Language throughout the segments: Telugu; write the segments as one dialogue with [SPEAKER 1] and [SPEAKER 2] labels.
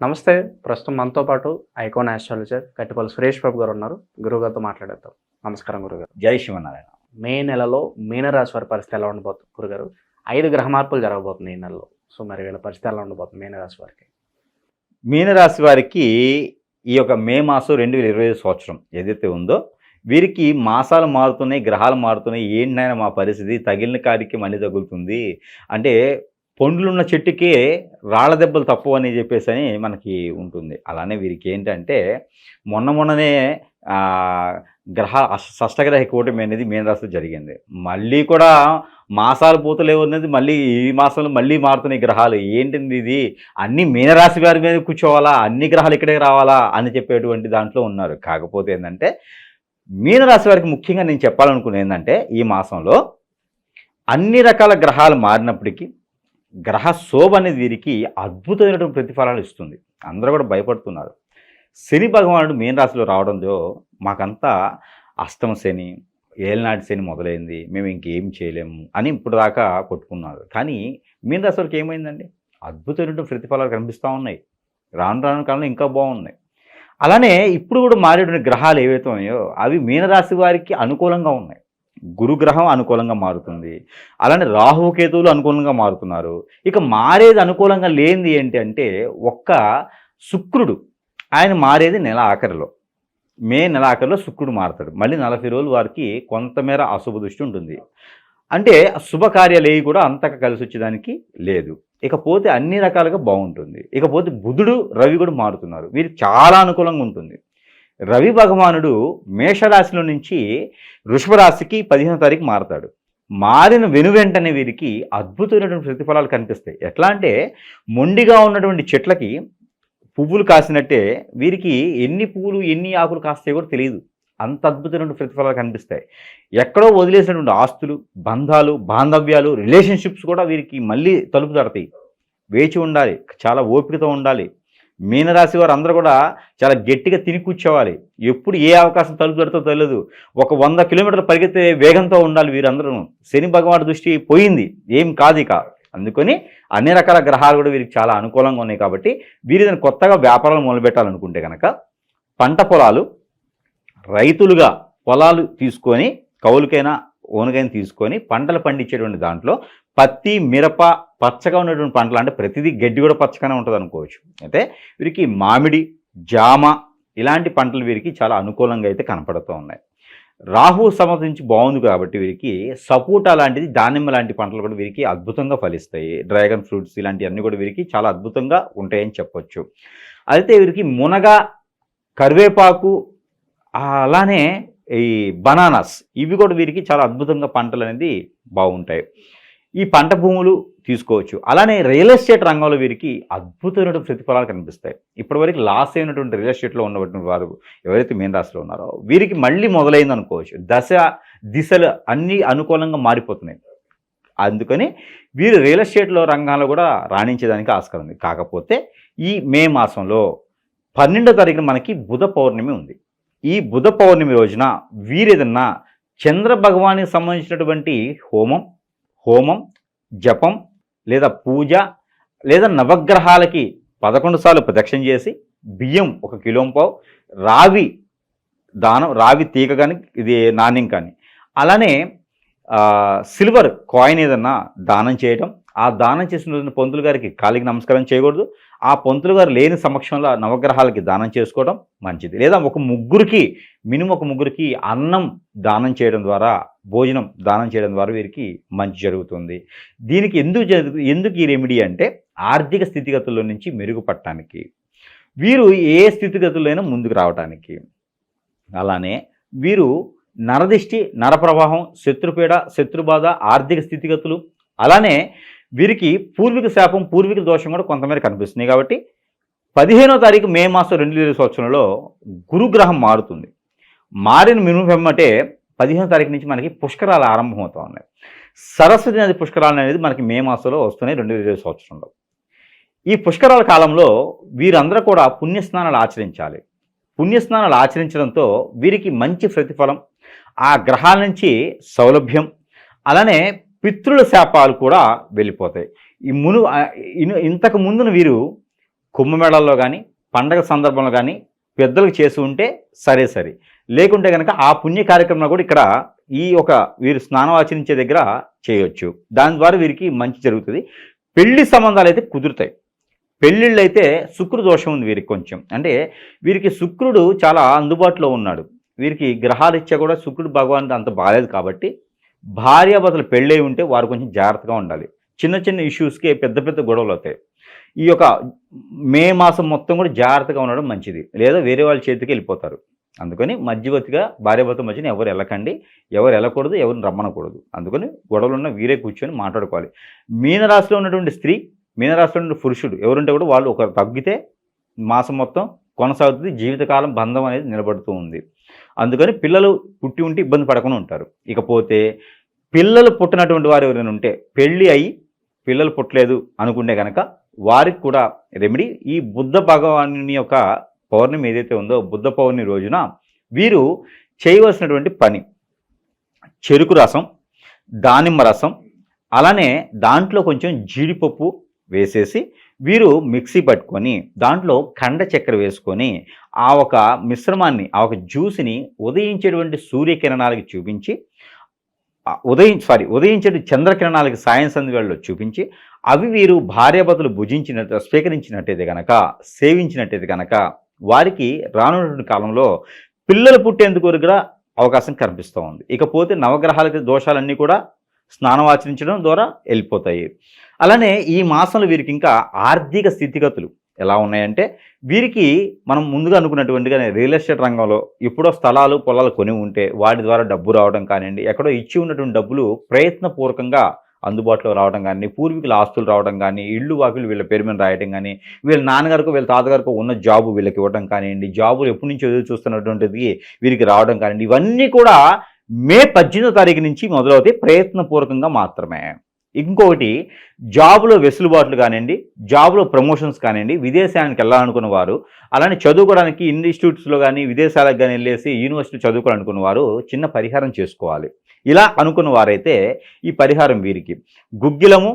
[SPEAKER 1] నమస్తే. ప్రస్తుతం మనతో పాటు ఐకాన్ ఆస్ట్రాలజర్ కట్టిపల్లి సురేష్ బాబు గారు ఉన్నారు. గురువుగారితో మాట్లాడేద్దాం. నమస్కారం గురుగారు
[SPEAKER 2] జై శివనారాయణ
[SPEAKER 1] మే నెలలో మీనరాశి వారి పరిస్థితి ఎలా ఉండబోతుంది గురుగారు ఐదు గ్రహ మార్పులు జరగబోతుంది ఈ నెలలో. సో మరి వీళ్ళ పరిస్థితి ఎలా ఉండబోతుంది మీనరాశి వారికి?
[SPEAKER 2] మీనరాశి వారికి ఈ యొక్క మే మాసం రెండు వేల ఇరవై సంవత్సరం ఏదైతే ఉందో వీరికి మాసాలు మారుతున్నాయి గ్రహాలు మారుతున్నాయి. ఏంటైనా మా పరిస్థితి? తగిలిన కాడికి మళ్ళీ తగులుతుంది. అంటే పండ్లున్న చెట్టుకే రాళ్ళ దెబ్బలు తప్పు అని చెప్పేసి అని మనకి ఉంటుంది. అలానే వీరికి ఏంటంటే మొన్న మొన్ననే గ్రహ షష్టగ్రహ కూటమి అనేది మీనరాశిలో జరిగింది. మళ్ళీ కూడా మాసాలు పోతలేవు అనేది మళ్ళీ ఈ మాసంలో మళ్ళీ మారుతున్నాయి గ్రహాలు. ఏంటిది ఇది? అన్ని మీనరాశి వారి మీద కూర్చోవాలా? అన్ని గ్రహాలు ఇక్కడే రావాలా? అని చెప్పేటువంటి దాంట్లో ఉన్నారు. కాకపోతే ఏంటంటే మీనరాశి వారికి ముఖ్యంగా నేను చెప్పాలనుకునేది ఏంటంటే ఈ మాసంలో అన్ని రకాల గ్రహాలు మారినప్పటికీ గ్రహ శోభ అనేది వీరికి అద్భుతమైనటువంటి ప్రతిఫలాలు ఇస్తుంది. అందరూ కూడా భయపడుతున్నారు. శని భగవానుడు మీనరాశిలో రావడంతో మాకంతా అష్టమ శని ఏలనాటి శని మొదలైంది. మేము ఇంకేం చేయలేము అని ఇప్పుడు దాకా కొట్టుకున్నారు. కానీ మీనరాశి వారికి ఏమైందండి? అద్భుతమైనటువంటి ప్రతిఫలాలు కనిపిస్తూ ఉన్నాయి. రాను రాను కాలంలో ఇంకా బాగున్నాయి. అలానే ఇప్పుడు కూడా మారేటువంటి గ్రహాలు ఏవైతే ఉన్నాయో అవి మీనరాశి వారికి అనుకూలంగా ఉన్నాయి. గురుగ్రహం అనుకూలంగా మారుతుంది. అలానే రాహుకేతువులు అనుకూలంగా మారుతున్నారు. ఇక మారేది అనుకూలంగా లేనిది ఏంటి అంటే ఒక్క శుక్రుడు ఆయన మారేది నెల ఆఖరిలో. మే నెల ఆఖరిలో శుక్రుడు మారుతాడు. మళ్ళీ నలభై రోజులు వారికి కొంతమేర అశుభ దృష్టి ఉంటుంది. అంటే శుభకార్యాలు కూడా అంతగా కలిసి వచ్చేదానికి లేదు. ఇకపోతే అన్ని రకాలుగా బాగుంటుంది. ఇకపోతే బుధుడు రవి కూడా మారుతున్నారు. వీరికి చాలా అనుకూలంగా ఉంటుంది. రవి భగవానుడు మేషరాశిలో నుంచి వృషభరాశికి పదిహేను పదిహేనో తారీఖు మారతాడు. మారిన వెను వెంటనే వీరికి అద్భుతమైనటువంటి ప్రతిఫలాలు కనిపిస్తాయి. ఎట్లా అంటే మొండిగా ఉన్నటువంటి చెట్లకి పువ్వులు కాసినట్టే వీరికి ఎన్ని పువ్వులు ఎన్ని ఆకులు కాస్తాయో కూడా తెలియదు. అంత అద్భుతమైనటువంటి ప్రతిఫలాలు కనిపిస్తాయి. ఎక్కడో వదిలేసినటువంటి ఆస్తులు బంధాలు బాంధవ్యాలు రిలేషన్షిప్స్ కూడా వీరికి మళ్ళీ తలుపు తడతాయి. వేచి ఉండాలి చాలా ఓపికతో ఉండాలి మీనరాశి వారు అందరూ కూడా చాలా గట్టిగా తిని కూర్చోవాలి. ఎప్పుడు ఏ అవకాశం తలుపు తడుతో తెలియదు ఒక వంద కిలోమీటర్లు పరిగెత్తే వేగంతో ఉండాలి వీరందరూ. శని భగవాన్ దృష్టి పోయింది. ఏం కాదు ఇక. అందుకని అన్ని రకాల గ్రహాలు కూడా వీరికి చాలా అనుకూలంగా ఉన్నాయి కాబట్టి వీరి కొత్తగా వ్యాపారాలు మొదలుపెట్టాలనుకుంటే కనుక పంట పొలాలు రైతులుగా పొలాలు తీసుకొని కౌలుకైనా ఓనుకైనా తీసుకొని పంటలు పండించేటువంటి దాంట్లో పత్తి మిరప పచ్చగా ఉన్నటువంటి పంటలు అంటే ప్రతిదీ గడ్డి కూడా పచ్చగానే ఉంటుంది అనుకోవచ్చు. అయితే వీరికి మామిడి జామ ఇలాంటి పంటలు వీరికి చాలా అనుకూలంగా అయితే కనపడుతూ ఉన్నాయి. రాహు సంబంధించి బాగుంది కాబట్టి వీరికి సపోటా లాంటిది దానిమ్మ లాంటి పంటలు కూడా వీరికి అద్భుతంగా ఫలిస్తాయి. డ్రాగన్ ఫ్రూట్స్ ఇలాంటివన్నీ కూడా వీరికి చాలా అద్భుతంగా ఉంటాయని చెప్పొచ్చు. అయితే వీరికి మునగ కరివేపాకు అలానే ఈ బనానాస్ ఇవి కూడా వీరికి చాలా అద్భుతంగా పంటలు అనేది బాగుంటాయి. ఈ పంట భూములు తీసుకోవచ్చు. అలానే రియల్ ఎస్టేట్ రంగంలో వీరికి అద్భుతమైనటువంటి ప్రతిఫలాలు కనిపిస్తాయి. ఇప్పటివరకు లాస్ అయినటువంటి రియల్ ఎస్టేట్లో ఉన్నటువంటి వారు ఎవరైతే మీన రాశిలో ఉన్నారో వీరికి మళ్ళీ మొదలైంది అనుకోవచ్చు. దశ దిశలు అన్నీ అనుకూలంగా మారిపోతున్నాయి. అందుకని వీరు రియల్ ఎస్టేట్లో రంగాలు కూడా రాణించేదానికి ఆస్కారం ఉంది. కాకపోతే ఈ మే మాసంలో పన్నెండో తారీఖున మనకి బుధ పౌర్ణమి ఉంది. ఈ బుధ పౌర్ణమి రోజున వీరేదన్నా చంద్ర భగవానికి సంబంధించినటువంటి హోమం హోమం జపం లేదా పూజ లేదా నవగ్రహాలకి పదకొండు సార్లు ప్రదక్షిణ చేసి బియ్యం ఒక కిలో పావు రావి దానం రావి తీగ కానీ ఇది నాణ్యం కానీ. అలానే సిల్వర్ కాయిన్ ఏదన్నా దానం చేయడం ఆ దానం చేసిన పంతులు గారికి కాలికి నమస్కారం చేయకూడదు. ఆ పంతులు గారు లేని సమక్షంలో నవగ్రహాలకి దానం చేసుకోవడం మంచిది. లేదా ఒక ముగ్గురికి మినిమం ఒక ముగ్గురికి అన్నం దానం చేయడం ద్వారా భోజనం దానం చేయడం ద్వారా వీరికి మంచి జరుగుతుంది. దీనికి ఎందుకు జరుగు ఎందుకు ఈ రెమెడీ అంటే ఆర్థిక స్థితిగతుల్లో నుంచి మెరుగుపడటానికి. వీరు ఏ స్థితిగతుల్లోనైనా ముందుకు రావడానికి అలానే వీరు నరదిష్టి నరప్రవాహం శత్రుపీడ శత్రుబాధ ఆర్థిక స్థితిగతులు అలానే వీరికి పూర్వీక శాపం పూర్వీక దోషం కూడా కొంతమేర కనిపిస్తున్నాయి కాబట్టి పదిహేనో తారీఖు మే మాసం రెండు వేల సంవత్సరంలో గురుగ్రహం మారుతుంది. మారిన మినుమటే పదిహేనో తారీఖు నుంచి మనకి పుష్కరాలు ఆరంభమవుతూ ఉన్నాయి. సరస్వతి నది పుష్కరాలు అనేది మనకి మే మాసంలో వస్తున్నాయి రెండు వేల ఇరవై సంవత్సరంలో. ఈ పుష్కరాల కాలంలో వీరందరూ కూడా పుణ్యస్నానాలు ఆచరించాలి. పుణ్యస్నానాలు ఆచరించడంతో వీరికి మంచి ప్రతిఫలం ఆ గ్రహాల నుంచి సౌలభ్యం అలానే పితృల శాపాలు కూడా వెళ్ళిపోతాయి. ఈ మును ఇను- ఇంతకు ముందున వీరు కుంభమేళాల్లో కానీ పండగ సందర్భంలో కానీ పెద్దలకు చేసి ఉంటే సరే సరే. లేకుంటే కనుక ఆ పుణ్య కార్యక్రమంలో కూడా ఇక్కడ ఈ ఒక వీరు స్నానం ఆచరించే దగ్గర చేయొచ్చు. దాని ద్వారా వీరికి మంచి జరుగుతుంది. పెళ్ళి సంబంధాలు అయితే కుదురుతాయి. పెళ్ళిళ్ళు అయితే శుక్రు దోషం ఉంది వీరికి కొంచెం. అంటే వీరికి శుక్రుడు చాలా అందుబాటులో ఉన్నాడు. వీరికి గ్రహాలు ఇచ్చా కూడా శుక్రుడు భగవాన్ అంత బాగాలేదు కాబట్టి భార్యాభర్తలు పెళ్ళై ఉంటే వారు కొంచెం జాగ్రత్తగా ఉండాలి. చిన్న చిన్న ఇష్యూస్కి పెద్ద పెద్ద గొడవలు అవుతాయి. ఈ యొక్క మే మాసం మొత్తం కూడా జాగ్రత్తగా ఉండడం మంచిది. లేదా వేరే వాళ్ళ చేతికి వెళ్ళిపోతారు. అందుకని మధ్యవర్తిగా భార్యాభర్త మధ్యన ఎవరు వెళ్ళకండి ఎవరు వెళ్ళకూడదు ఎవరిని రమ్మనకూడదు. అందుకని గొడవలు ఉన్న వీరే కూర్చొని మాట్లాడుకోవాలి. మీనరాశిలో ఉన్నటువంటి స్త్రీ మీనరాశిలో ఉన్న పురుషుడు ఎవరుంటే కూడా వాళ్ళు ఒక తగ్గితే మాసం మొత్తం కొనసాగుతుంది. జీవితకాలం బంధం అనేది నిలబడుతూ ఉంది. అందుకని పిల్లలు పుట్టి ఉంటే ఇబ్బంది పడకుండా ఉంటారు. ఇకపోతే పిల్లలు పుట్టినటువంటి వారు ఎవరైనా ఉంటే పెళ్ళి అయి పిల్లలు పుట్టలేదు అనుకుంటే కనుక వారికి కూడా రెమెడీ ఈ బుద్ధ భగవాను యొక్క పౌర్ణమి ఏదైతే ఉందో బుద్ధ పౌర్ణమి రోజున వీరు చేయవలసినటువంటి పని చెరుకు రసం దానిమ్మ రసం అలానే దాంట్లో కొంచెం జీడిపప్పు వేసేసి వీరు మిక్సీ పట్టుకొని దాంట్లో ఖండ చక్కెర వేసుకొని ఆ ఒక మిశ్రమాన్ని ఆ ఒక జ్యూస్ని ఉదయించేటువంటి సూర్యకిరణాలకి చూపించి ఉదయం సారీ ఉదయించే చంద్రకిరణాలకి సాయం సంధ్యవేళలో చూపించి అవి వీరు భార్యాభర్తలు భుజించినట్టు స్వీకరించినట్టయితే కనుక సేవించినట్టయితే కనుక వారికి రానున్నటువంటి కాలంలో పిల్లలు పుట్టేందుకు కూడా అవకాశం కనిపిస్తూ ఉంది. ఇకపోతే నవగ్రహాలకి దోషాలన్నీ కూడా స్నానం ఆచరించడం ద్వారా వెళ్ళిపోతాయి. అలానే ఈ మాసంలో వీరికి ఇంకా ఆర్థిక స్థితిగతులు ఎలా ఉన్నాయంటే వీరికి మనం ముందుగా అనుకున్నటువంటిగానే రియల్ ఎస్టేట్ రంగంలో ఎప్పుడో స్థలాలు పొలాలు కొని ఉంటే వాటి ద్వారా డబ్బు రావడం కానివ్వండి ఎక్కడో ఇచ్చి ఉన్నటువంటి డబ్బులు ప్రయత్నపూర్వకంగా అందుబాటులో రావడం కానీ పూర్వీకుల ఆస్తులు రావడం కానీ ఇళ్ళు వాకిలు వీళ్ళ పేరు మీద రాయడం కానీ వీళ్ళ నాన్నగారికి వీళ్ళ తాతగారికి ఉన్న జాబు వీళ్ళకి ఇవ్వడం కానివ్వండి జాబులు ఎప్పటి నుంచి ఎదురు చూస్తున్నటువంటిది వీరికి రావడం కానివ్వండి ఇవన్నీ కూడా మే పద్దెనిమిదో తారీఖు నుంచి మొదలవుతాయి ప్రయత్నపూర్వకంగా మాత్రమే. ఇంకొకటి జాబ్లో వెసులుబాట్లు కానివ్వండి జాబ్లో ప్రమోషన్స్ కానివ్వండి విదేశానికి వెళ్ళాలనుకున్న వారు అలానే చదువుకోవడానికి ఇన్స్టిట్యూట్స్లో కానీ విదేశాలకు కానీ వెళ్ళేసి యూనివర్సిటీ చదువుకోవాలనుకున్న వారు చిన్న పరిహారం చేసుకోవాలి. ఇలా అనుకున్న వారైతే ఈ పరిహారం వీరికి. గుగ్గిలము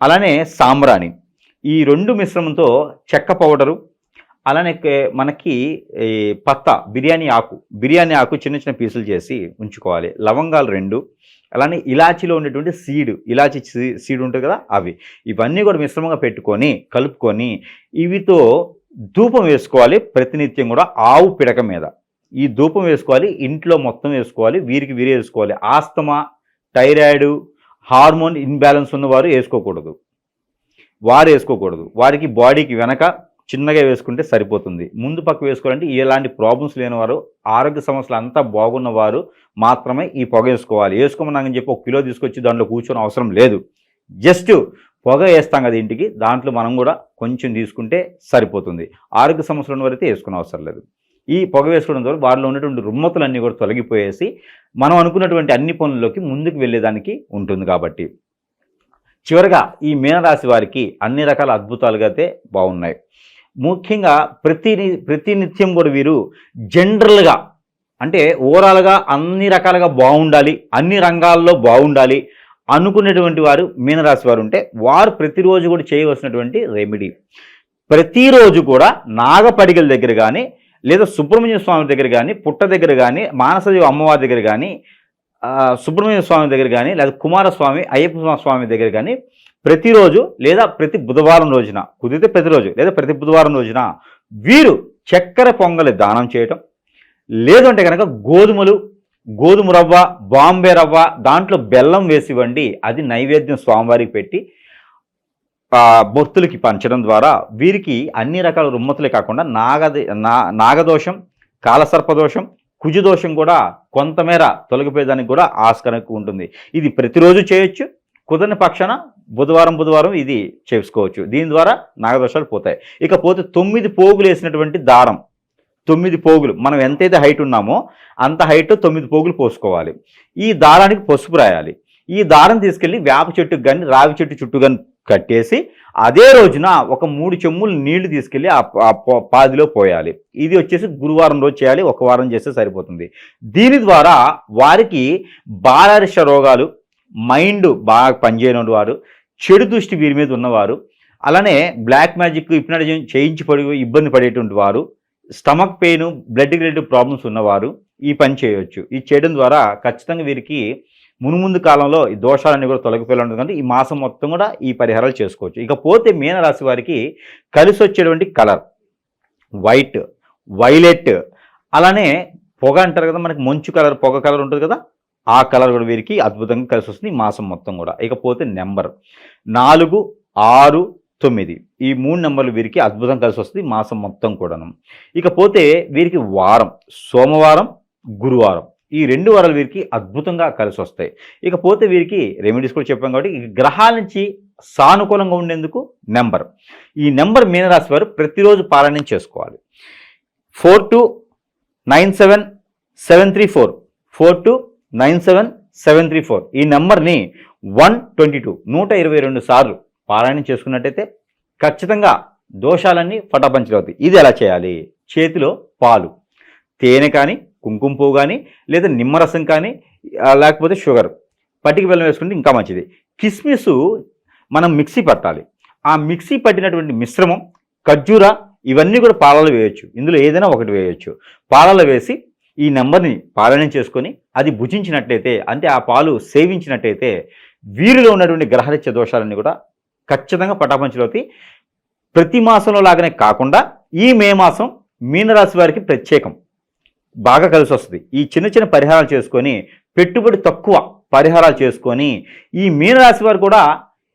[SPEAKER 2] అలానే సాంబ్రాణి. ఈ రెండు మిశ్రమంతో చెక్క పౌడరు అలానే మనకి ఈ పత్త బిర్యానీ ఆకు బిర్యానీ ఆకు చిన్న చిన్న పీసులు చేసి ఉంచుకోవాలి. లవంగాలు రెండు అలానే ఇలాచీలో ఉండేటువంటి సీడ్ ఇలాచి సీ- సీడ్ ఉంటుంది కదా అవి. ఇవన్నీ కూడా మిశ్రమంగా పెట్టుకొని కలుపుకొని ఇవితో ధూపం వేసుకోవాలి ప్రతినిత్యం కూడా ఆవు పిడక మీద. ఈ ధూపం వేసుకోవాలి ఇంట్లో మొత్తం వేసుకోవాలి వీరికి వీరే వేసుకోవాలి. ఆస్తమా థైరాయిడ్ హార్మోన్ ఇన్బ్యాలెన్స్ ఉన్నవారు వేసుకోకూడదు. వారు వేసుకోకూడదు. వారికి బాడీకి వెనక చిన్నగా వేసుకుంటే సరిపోతుంది. ముందు పక్క వేసుకోవాలంటే ఎలాంటి ప్రాబ్లమ్స్ లేనివారు ఆరోగ్య సమస్యలు అంతా బాగున్నవారు మాత్రమే ఈ పొగ వేసుకోవాలి. వేసుకోమన్నాకని చెప్పి ఒక కిలో తీసుకొచ్చి దాంట్లో కూర్చొని అవసరం లేదు. జస్ట్ పొగ వేస్తాం కదా ఇంటికి దాంట్లో మనం కూడా కొంచెం తీసుకుంటే సరిపోతుంది. ఆరోగ్య సమస్యలు ఉన్నవారైతే వేసుకునే అవసరం లేదు. ఈ పొగ వేసుకోవడం ద్వారా వారిలో ఉన్నటువంటి రుమ్మతులన్నీ కూడా తొలగిపోయేసి మనం అనుకున్నటువంటి అన్ని పనుల్లోకి ముందుకు వెళ్ళేదానికి ఉంటుంది కాబట్టి. చివరగా ఈ మీనరాశి వారికి అన్ని రకాల అద్భుతాలుగా అయితే బాగున్నాయి. ముఖ్యంగా ప్రతి ప్రతినిత్యం కూడా వీరు జనరల్గా అంటే ఓవరాల్గా అన్ని రకాలుగా బాగుండాలి అన్ని రంగాల్లో బాగుండాలి అనుకునేటువంటి వారు మీనరాశి వారు ఉంటే వారు ప్రతిరోజు కూడా చేయవలసినటువంటి రెమెడీ. ప్రతిరోజు కూడా నాగపడిగల దగ్గర కానీ లేదా సుబ్రహ్మణ్య స్వామి దగ్గర కానీ పుట్ట దగ్గర కానీ మానసదేవి అమ్మవారి దగ్గర కానీ సుబ్రహ్మణ్య స్వామి దగ్గర కానీ లేదా కుమారస్వామి అయ్యప్ప స్వామి దగ్గర కానీ ప్రతిరోజు లేదా ప్రతి బుధవారం రోజున కుదిరితే ప్రతిరోజు లేదా ప్రతి బుధవారం రోజున వీరు చక్కెర పొంగలి దానం చేయటం లేదంటే కనుక గోధుమలు గోధుమ రవ్వ బాంబే రవ్వ దాంట్లో బెల్లం వేసి వండి అది నైవేద్యం స్వామివారికి పెట్టి భక్తులకి పంచడం ద్వారా వీరికి అన్ని రకాల రుమ్మతులే కాకుండా నాగది నా నాగదోషం కాలసర్పదోషం కుజదోషం కూడా కొంతమేర తొలగిపోయేదానికి కూడా ఆస్కారం ఉంటుంది. ఇది ప్రతిరోజు చేయొచ్చు కుదరని పక్షాన బుధవారం బుధవారం ఇది చేసుకోవచ్చు. దీని ద్వారా నాగదోషాలు పోతాయి. ఇకపోతే తొమ్మిది పోగులు వేసినటువంటి దారం తొమ్మిది పోగులు మనం ఎంతైతే హైట్ ఉన్నామో అంత హైట్ తొమ్మిది పోగులు పోసుకోవాలి. ఈ దారానికి పసుపు రాయాలి. ఈ దారం తీసుకెళ్ళి వేప చెట్టుకు కానీ రావి చెట్టు చుట్టూ కానీ కట్టేసి అదే రోజున ఒక మూడు చెమ్ములు నీళ్ళు తీసుకెళ్ళి ఆ పాదిలో పోయాలి. ఇది వచ్చేసి గురువారం రోజు చేయాలి ఒక వారం చేస్తే సరిపోతుంది. దీని ద్వారా వారికి బాలారిష రోగాలు మైండ్ బాగా పనిచేయని వారు చెడు దృష్టి వీరి మీద ఉన్నవారు అలానే బ్లాక్ మ్యాజిక్ హిప్నటిజం చేయించి పడి ఇబ్బంది పడేటువంటి వారు stomach pain blood related problems ఉన్నవారు ఈ పని చేయవచ్చు ఇది చేయడం ద్వారా ఖచ్చితంగా వీరికి మునుముందు కాలంలో ఈ దోషాలన్నీ కూడా తొలగిపోయి ఉంటుంది. ఈ మాసం మొత్తం కూడా ఈ పరిహారాలు చేసుకోవచ్చు. ఇకపోతే మీనరాశి వారికి కలిసి వచ్చేటువంటి కలర్. వైట్ వైలెట్ అలానే పొగ అంటారు కదా మనకి మంచు కలర్ పొగ కలర్ ఉంటుంది కదా ఆ కలర్ కూడా వీరికి అద్భుతంగా కలిసి వస్తుంది. మాసం మొత్తం కూడా. ఇకపోతే నెంబర్ నాలుగు ఆరు తొమ్మిది. ఈ మూడు నెంబర్లు వీరికి అద్భుతం కలిసి వస్తుంది మాసం మొత్తం కూడాను. ఇకపోతే వీరికి వారం సోమవారం గురువారం. ఈ రెండు వారాలు వీరికి అద్భుతంగా కలిసి వస్తాయి. ఇకపోతే వీరికి రెమెడీస్ కూడా చెప్పాం కాబట్టి ఈ గ్రహాల నుంచి సానుకూలంగా ఉండేందుకు నెంబర్. ఈ నెంబర్ మీనరాశి వారు ప్రతిరోజు పారాయణం చేసుకోవాలి. Four two nine seven seven three four. Four two nine seven seven three four. ఈ నెంబర్ని వన్ ట్వంటీ టూ నూట ఇరవై రెండు సార్లు పారాయణం చేసుకున్నట్టయితే ఖచ్చితంగా దోషాలన్నీ పటాపంచలవుతాయి ఇది ఎలా చేయాలి? చేతిలో పాలు. తేనె కానీ కుంకుమ పువ్వు కానీ లేదా నిమ్మరసం కానీ లేకపోతే షుగర్. పట్టిక బెల్లం వేసుకుంటే ఇంకా మంచిది. కిస్మిస్ మనం మిక్సీ పట్టాలి. ఆ మిక్సీ పట్టినటువంటి మిశ్రమం ఖర్జూర ఇవన్నీ కూడా పాలలో వేయొచ్చు. ఇందులో ఏదైనా ఒకటి వేయొచ్చు. పాలలో వేసి ఈ నెంబర్ని పాలన చేసుకొని అది భుజించినట్లయితే అంటే ఆ పాలు సేవించినట్టయితే వీరిలో ఉన్నటువంటి గ్రహరిత్య దోషాలన్నీ కూడా ఖచ్చితంగా పటాపంచలవుతాయి. ప్రతి మాసంలో లాగానే కాకుండా ఈ మే మాసం మీనరాశి వారికి ప్రత్యేకం. బాగా కలిసి వస్తుంది. ఈ చిన్న చిన్న పరిహారాలు చేసుకొని పెట్టుబడి తక్కువ పరిహారాలు చేసుకొని ఈ మీనరాశి వారు కూడా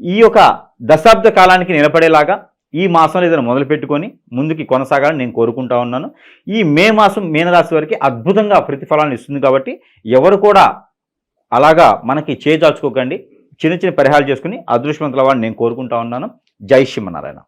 [SPEAKER 2] ఈ యొక్క దశాబ్ద కాలానికి నిలబడేలాగా ఈ మాసంలో ఏదైనా మొదలు పెట్టుకొని ముందుకి కొనసాగాలని నేను కోరుకుంటా ఉన్నాను. ఈ మే మాసం మీనరాశి వారికి అద్భుతంగా ప్రతిఫలాన్ని ఇస్తుంది కాబట్టి ఎవరు కూడా అలాగా మనకి చేజాచుకోకండి చిన్న చిన్న పరిహారాలు చేసుకుని అదృష్టవంతుల వాడిని నేను కోరుకుంటా ఉన్నాను. జై శ్రీమన్నారాయణ.